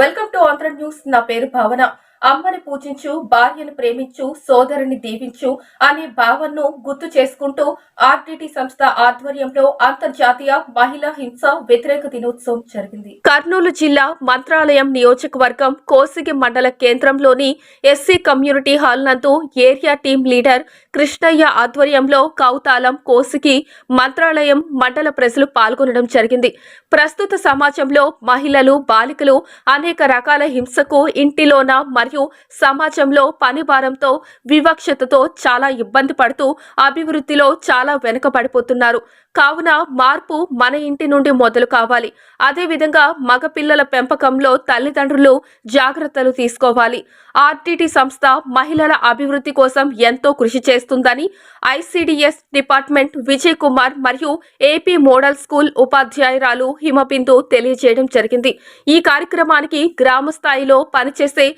Welcome to Andhra news. నా పేరు భావన. అమ్మని పూజించు భార్యను ప్రేమించు సోదరుని దీవించు అనే భావనను గుర్తు చేసుకుంటూ ఆర్టీటీ సంస్థ ఆధ్వర్యంలో అంతర్జాతీయ మహిళా హింస వ్యతిరేక దినోత్సవం జరిగింది. కర్నూలు జిల్లా మంత్రాలయం నియోజకవర్గం కోసిగి మండల కేంద్రంలోని ఎస్సీ కమ్యూనిటీ హాల్ నందు ఏరియా టీం లీడర్ కృష్ణయ్య ఆధ్వర్యంలో కౌతాలం కోసిగి మంత్రాలయం మండల ప్రజలు పాల్గొనడం జరిగింది. ప్రస్తుత సమాజంలో మహిళలు బాలికలు అనేక రకాల హింసకు ఇంటిలోన మరియు సమాజంలో పని భారంతో వివక్షతతో చాలా ఇబ్బంది పడుతూ అభివృద్ధిలో చాలా వెనుకబడిపోతున్నారు. కావున మార్పు మన ఇంటి నుండి మొదలు కావాలి. అదేవిధంగా మగపిల్లల పెంపకంలో తల్లిదండ్రులు జాగ్రత్తలు తీసుకోవాలి. ఆర్టీటీ సంస్థ మహిళల అభివృద్ధి కోసం ఎంతో కృషి చేస్తుందని ఐసిడిఎస్ డిపార్ట్మెంట్ విజయ్ కుమార్ మరియు ఏపీ మోడల్ స్కూల్ ఉపాధ్యాయురాలు హిమబిందు తెలియజేయడం జరిగింది. ఈ కార్యక్రమానికి గ్రామ స్థాయిలో పనిచేసే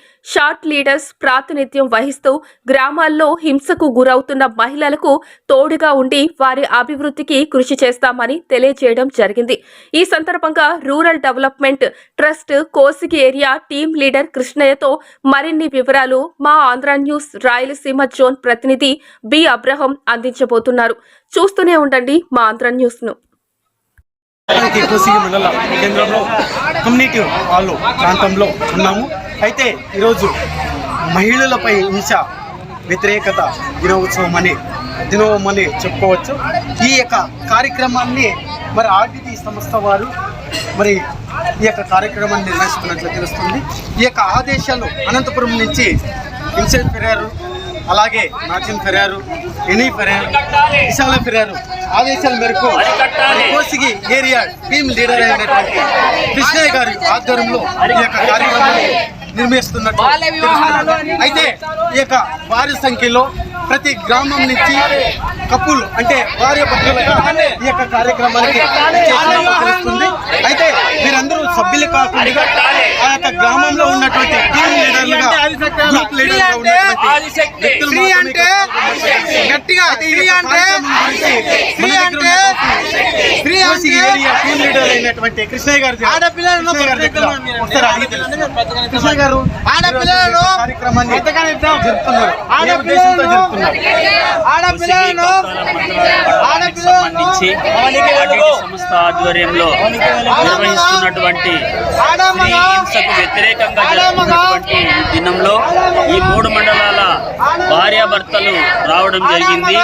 షార్ట్ లీడర్స్ ప్రాతినిధ్యం వహిస్తూ గ్రామాల్లో హింసకు గురవుతున్న మహిళలకు తోడుగా ఉండి వారి అభివృద్ధికి కృషి చేస్తామని తెలియజేయడం జరిగింది. ఈ సందర్భంగా rural development trust Kosigi area team leader కృష్ణయ్యతో మరిన్ని వివరాలు మా ఆంధ్ర న్యూస్ రాయలసీమ జోన్ ప్రతినిధి బి. అబ్రహం అందించబోతున్నారు. చూస్తూనే ఉండండి మా ఆంధ్ర న్యూస్ను కోసిగి మండల కేంద్రంలో కమ్యూనిటీ వాళ్ళు ప్రాంతంలో ఉన్నాము. అయితే ఈరోజు మహిళలపై హింస వ్యతిరేకత దినోత్సవం అని దినోత్సవం అని చెప్పుకోవచ్చు. ఈ యొక్క కార్యక్రమాన్ని మరి ఆర్టీటీ సంస్థ వారు మరి ఈ యొక్క కార్యక్రమాన్ని నిర్వహిస్తున్నట్లు తెలుస్తుంది. ఈ యొక్క ఆదేశాలు అనంతపురం నుంచి ఇన్సెల్ ఫెరారు అలాగే నాచిన్ ఫెరారు ఎనీ ఫెరారు విశాల ఫెరారు ఆదేశాల మేరకు కోసిగి ఏరియా టీమ్ లీడర్ అయినటువంటి కృష్ణయ్య గారి ఆధ్వర్యంలో ఈ యొక్క కార్యక్రమాన్ని తెలుస్తున్నది. అయితే ఈ యొక్క భారీ సంఖ్యలో ప్రతి గ్రామం నుంచి కప్పులు అంటే భార్య భర్తలుగా ఈ యొక్క కార్యక్రమానికి తెలుస్తుంది అయితే వీరందరూ సభ్యులు కాకుండా ఆ యొక్క గ్రామంలో ఉన్నటువంటి టీమ్ లీడర్లుగా గ్రూప్ లీడర్లుగా ఉన్నటువంటి వ్యక్తులు గట్టిగా స్త్రీ అంటే స్త్రీ అంటే స్త్రీ కోసిగి అంటే కృష్ణయ్య గారు ఆడపిల్లలను గారి ఆడపిల్లలను. జరుపుతున్నారు ఆడపిల్లలను సంస్థ ఆధ్వర్యంలో నిర్వహిస్తున్నటువంటి హింసకు వ్యతిరేకంగా జరుగుతున్నటువంటి దినంలో ఈ మూడు మండలాల భార్యాభర్తలు రావడం జరిగింది.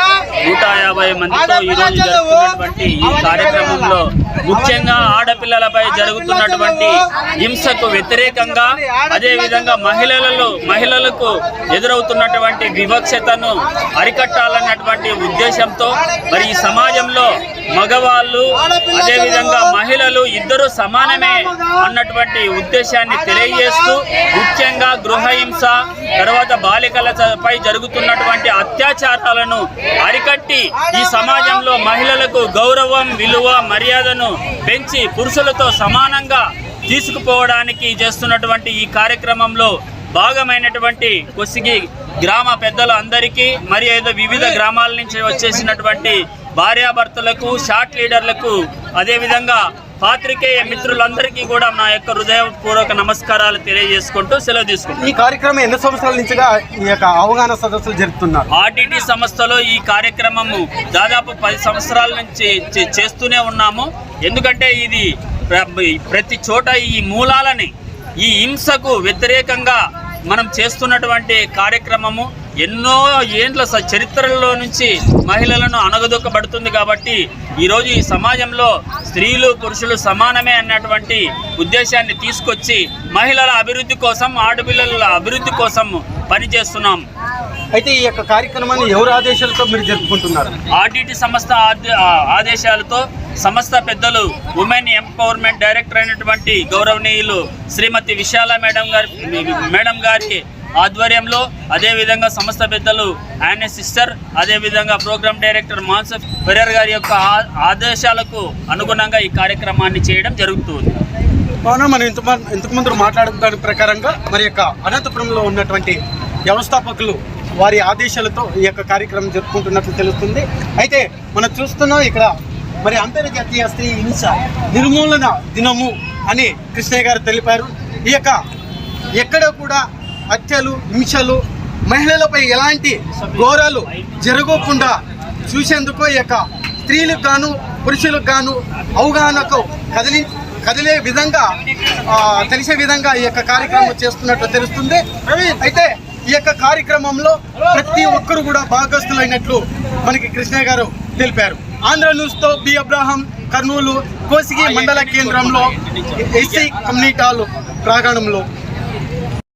నూట యాభై మందితో ఈ రోజు జరుగుతున్నటువంటి ఈ కార్యక్రమంలో ముఖ్యంగా ఆడపిల్లలపై జరుగుతున్నటువంటి హింసకు వ్యతిరేకంగా అదే విధంగా మహిళలలో మహిళలకు ఎదురవుతున్నటువంటి వివక్షతను అరికట్టాలన్నటువంటి ఉద్దేశంతో మరి ఈ సమాజంలో మగవాళ్ళు అదే విధంగా మహిళలు ఇద్దరు సమానమే అన్నటువంటి ఉద్దేశాన్ని తెలియజేస్తూ ముఖ్యంగా గృహహింస తర్వాత బాలికల పై జరుగుతున్నటువంటి అత్యాచారాలను అరికట్టి ఈ సమాజంలో మహిళలకు గౌరవం విలువ మర్యాదను పెంచి పురుషులతో సమానంగా తీసుకుపోవడానికి చేస్తున్నటువంటి ఈ కార్యక్రమంలో భాగమైనటువంటి కొసిగి గ్రామ పెద్దలు అందరికీ మరి ఏదో వివిధ గ్రామాల నుంచి వచ్చేసినటువంటి భార్యాభర్తలకు షార్ట్ లీడర్లకు అదేవిధంగా పాత్రికేయ మిత్రులందరికీ కూడా నా యొక్క హృదయపూర్వక నమస్కారాలు తెలియజేసుకుంటూ సెలవు తీసుకుంటాను ఈ కార్యక్రమం ఎన్ని సంవత్సరాల నుంచిగా ఈ యొక్క అవగాహన సదస్సులు జరుపుతున్నారు? ఆర్టీటీ సంస్థలో ఈ కార్యక్రమము దాదాపు పది సంవత్సరాల నుంచి చేస్తూనే ఉన్నాము. ఎందుకంటే ఇది ప్ర- ప్రతి చోట ఈ మూలాలని ఈ హింసకు వ్యతిరేకంగా మనం చేస్తున్నటువంటి కార్యక్రమము. ఎన్నో ఏండ్ల చరిత్రలో నుంచి మహిళలను అణగదొక్కబడుతుంది కాబట్టి ఈరోజు ఈ సమాజంలో స్త్రీలు పురుషులు సమానమే అన్నటువంటి ఉద్దేశాన్ని తీసుకొచ్చి మహిళల అభివృద్ధి కోసం ఆడపిల్లల అభివృద్ధి కోసం పనిచేస్తున్నాం. అయితే ఈ యొక్క కార్యక్రమాన్ని ఎవరు ఆదేశాలతో మీరు జరుపుకుంటున్నారు? ఆర్టీటీ సంస్థ ఆదేశాలతో సంస్థ పెద్దలు ఉమెన్ ఎంపవర్మెంట్ డైరెక్టర్ అయినటువంటి గౌరవనీయులు శ్రీమతి విశాల మేడం గారి మేడం గారి ఆధ్వర్యంలో అదేవిధంగా సంస్థ పెద్దలు ఆయన సిస్టర్ అదేవిధంగా ప్రోగ్రామ్ డైరెక్టర్ మాన్సఫ్ ఫెరర్ గారి యొక్క ఆ- ఆదేశాలకు అనుగుణంగా ఈ కార్యక్రమాన్ని చేయడం జరుగుతుంది. అవునా మనం ఇంత ఇంతకుముందు మాట్లాడిన దాని ప్రకారంగా మరి యొక్క అనంతపురంలో ఉన్నటువంటి వ్యవస్థాపకులు వారి ఆదేశాలతో ఈ యొక్క కార్యక్రమం జరుపుకుంటున్నట్లు తెలుస్తుంది. అయితే మనం చూస్తున్నాం ఇక్కడ మరి అంతర్జాతీయ స్త్రీ హింస నిర్మూలన దినము అని కృష్ణయ్య గారు తెలిపారు. ఈ యొక్క ఎక్కడ కూడా హత్యలు హింసలు మహిళలపై ఎలాంటి ఘోరాలు జరగకుండా చూసేందుకు ఈ యొక్క స్త్రీలకు గాను పురుషులకు గాను అవగాహనకు కదిలి కదిలే విధంగా తెలిసే విధంగా ఈ యొక్క కార్యక్రమం చేస్తున్నట్లు తెలుస్తుంది. అయితే ఈ యొక్క కార్యక్రమంలో ప్రతి ఒక్కరు కూడా భాగస్తులైనట్లు మనకి కృష్ణ గారు తెలిపారు. ఆంధ్ర న్యూస్తో బి అబ్రాహం కర్నూలు కోసిగి మండల కేంద్రంలో ఎస్సీ కమ్యూనిటాలు ప్రాంగణంలో